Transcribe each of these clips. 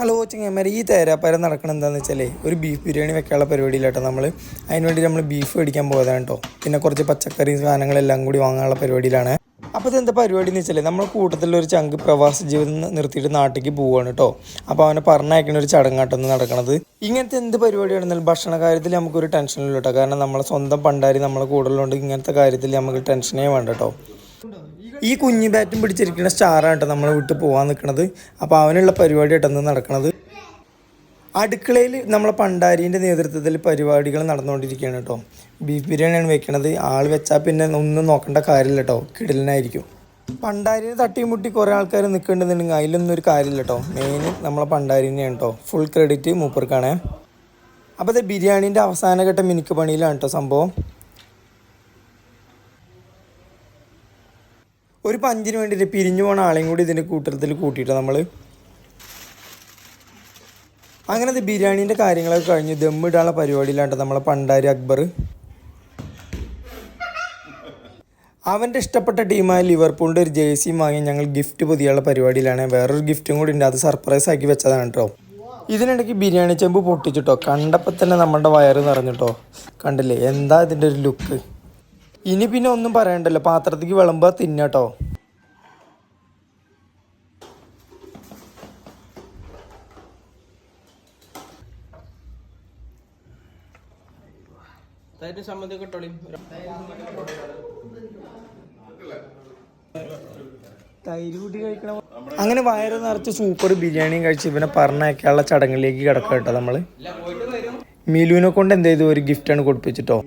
Hello ചെങ്ങന്മാരെ ഈ തേരാപ്പാര നടക്കണം എന്താണെന്ന് വെച്ചാൽ ഒരു ബീഫ് ബിരിയാണി വെക്കാനുള്ള പരിപാടിയിലാട്ടോ നമ്മൾ അതിന് വേണ്ടി നമ്മൾ ബീഫ് മേടിക്കാൻ പോയതാണ് കേട്ടോ. പിന്നെ കുറച്ച് പച്ചക്കറി സാധനങ്ങളെല്ലാം കൂടി വാങ്ങാനുള്ള പരിപാടിയിലാണ്. അപ്പോൾ ഇതെന്താ പരിപാടി എന്ന് വെച്ചാൽ നമ്മൾ കൂട്ടത്തിലുള്ള ഒരു ചങ്ക് പ്രവാസ ജീവിതം നിർത്തിയിട്ട് നാട്ടിലേക്ക് പോവുകയാണ് കേട്ടോ. അപ്പോൾ അവനെ പറഞ്ഞയക്കുന്ന ഒരു ചടങ്ങാട്ടൊന്ന് നടക്കണത്. ഇങ്ങനത്തെ എന്ത് പരിപാടിയാണെന്നാലും ഭക്ഷണ കാര്യത്തിൽ നമുക്കൊരു ടെൻഷനില്ല കേട്ടോ. കാരണം നമ്മളെ സ്വന്തം പണ്ടാരി നമ്മളെ കൂടുതലുണ്ട് ഇങ്ങനത്തെ കാര്യത്തിൽ നമുക്ക് ടെൻഷനേ വേണ്ട കേട്ടോ. ഈ കുഞ്ഞു ബാറ്റും പിടിച്ചിരിക്കുന്ന സ്റ്റാറാണ് കേട്ടോ നമ്മളെ വിട്ട് പോകാൻ നിൽക്കുന്നത് അപ്പോൾ അവനുള്ള പരിപാടി കേട്ടോ നടക്കുന്നത് അടുക്കളയിൽ നമ്മളെ പണ്ടാരീന്റെ നേതൃത്വത്തിൽ പരിപാടികൾ നടന്നുകൊണ്ടിരിക്കുകയാണ് കേട്ടോ ബീഫ് ബിരിയാണിയാണ് വെക്കണത്. ആൾ വെച്ചാൽ പിന്നെ ഒന്നും നോക്കേണ്ട കാര്യമില്ല കേട്ടോ കിടലിനായിരിക്കും. പണ്ടാരിനെ തട്ടി മുട്ടി കുറേ ആൾക്കാർ നിൽക്കേണ്ടതുണ്ടെങ്കിൽ അതിലൊന്നും ഒരു കാര്യമില്ല കേട്ടോ മെയിൻ നമ്മളെ പണ്ടാരിനെയാണ് കേട്ടോ ഫുൾ ക്രെഡിറ്റ് മൂപ്പർക്കാണേ. അപ്പോൾ അത് ബിരിയാണീന്റെ അവസാനഘട്ട മിനുക്ക് പണിയിലാണ് കേട്ടോ സംഭവം. ഒരു പഞ്ചിന് വേണ്ടിയിട്ട് പിരിഞ്ഞു പോണ ആളെയും കൂടി ഇതിന്റെ കൂട്ടത്തിൽ കൂട്ടിയിട്ട് നമ്മൾ അങ്ങനെ ബിരിയാണീന്റെ കാര്യങ്ങളൊക്കെ കഴിഞ്ഞ് ദമ്മിടാനുള്ള പരിപാടിയിലാണ്ട് നമ്മളെ പണ്ടാരി അക്ബർ. അവന്റെ ഇഷ്ടപ്പെട്ട ടീമായ ലിവർപൂളിന്റെ ഒരു ജേഴ്സിയും വാങ്ങി ഞങ്ങൾ ഗിഫ്റ്റ് പുതിയുള്ള പരിപാടിയിലാണ്. വേറൊരു ഗിഫ്റ്റും കൂടി ഉണ്ട്. അത് സർപ്രൈസ് ആക്കി വെച്ചതാണ് കേട്ടോ ഇതിനിടയ്ക്ക് ബിരിയാണി ചെമ്പ് പൊട്ടിച്ചിട്ടോ. കണ്ടപ്പോൾ തന്നെ നമ്മുടെ വയറ് നിറഞ്ഞിട്ടോ. കണ്ടില്ലേ? എന്താ ഇതിന്റെ ഒരു ലുക്ക്? ഇനി പിന്നെ ഒന്നും പറയണ്ടല്ലോ. പാത്രത്തേക്ക് വിളമ്പോ തിന്നട്ടോ തൈര് സമ്മതി കിട്ടോളി തൈര് കൂട്ടി കഴിക്കണം അങ്ങനെ വയറ് നിറച്ച് സൂപ്പർ ബിരിയാണിയും കഴിച്ച് ഇവനെ പറഞ്ഞയക്കാനുള്ള ചടങ്ങിലേക്ക് കിടക്കുക കേട്ടോ നമ്മൾ. മിലുവിനെ കൊണ്ട് എന്ത് ചെയ്തു? ഒരു ഗിഫ്റ്റാണ് കൊടുപ്പിച്ചിട്ടോ.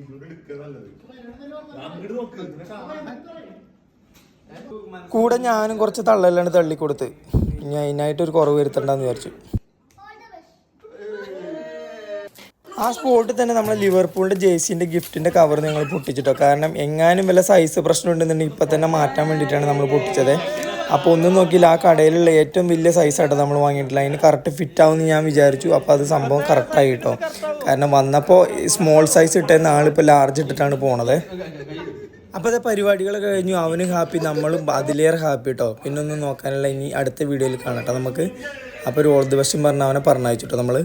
കൂടെ ഞാനും കുറച്ച് തള്ളലാണ് തള്ളിക്കൊടുത്ത്. ഇനി അതിനായിട്ട് ഒരു കുറവ് വരുത്തണ്ടെന്ന് വിചാരിച്ചു. ആ സ്പോട്ടിൽ തന്നെ നമ്മളെ ലിവർപൂളിന്റെ ജേഴ്സിന്റെ ഗിഫ്റ്റിന്റെ കവർ ഞങ്ങൾ പൊട്ടിച്ചിട്ടോ. കാരണം എങ്ങാനും വല്ല സൈസ് പ്രശ്നം ഉണ്ടെന്നുണ്ടെങ്കിൽ ഇപ്പം തന്നെ മാറ്റാൻ വേണ്ടിയിട്ടാണ് നമ്മൾ പൊട്ടിച്ചത്. അപ്പോൾ ഒന്നും നോക്കിയില്ല ആ കടയിലുള്ള ഏറ്റവും വലിയ സൈസായിട്ട് നമ്മൾ വാങ്ങിയിട്ടില്ല അതിന് കറക്റ്റ് ഫിറ്റ് ആവുമെന്ന് ഞാൻ വിചാരിച്ചു. അപ്പോൾ അത് സംഭവം കറക്റ്റായി കേട്ടോ. കാരണം വന്നപ്പോൾ സ്മോൾ സൈസ് ഇട്ടേ നാളിപ്പോൾ ലാർജ് ഇട്ടിട്ടാണ് പോണത്. അപ്പോൾ അത് പരിപാടികളൊക്കെ കഴിഞ്ഞു. അവനും ഹാപ്പി. നമ്മളും അതിലേറെ ഹാപ്പി കേട്ടോ പിന്നെ ഒന്നും നോക്കാനുള്ള ഇനി അടുത്ത വീഡിയോയിൽ കാണാം കേട്ടോ നമുക്ക്. അപ്പോൾ ഒരു ഓൾ ദിവസം പറഞ്ഞ് അവനെ പറഞ്ഞയച്ചു കേട്ടോ നമ്മൾ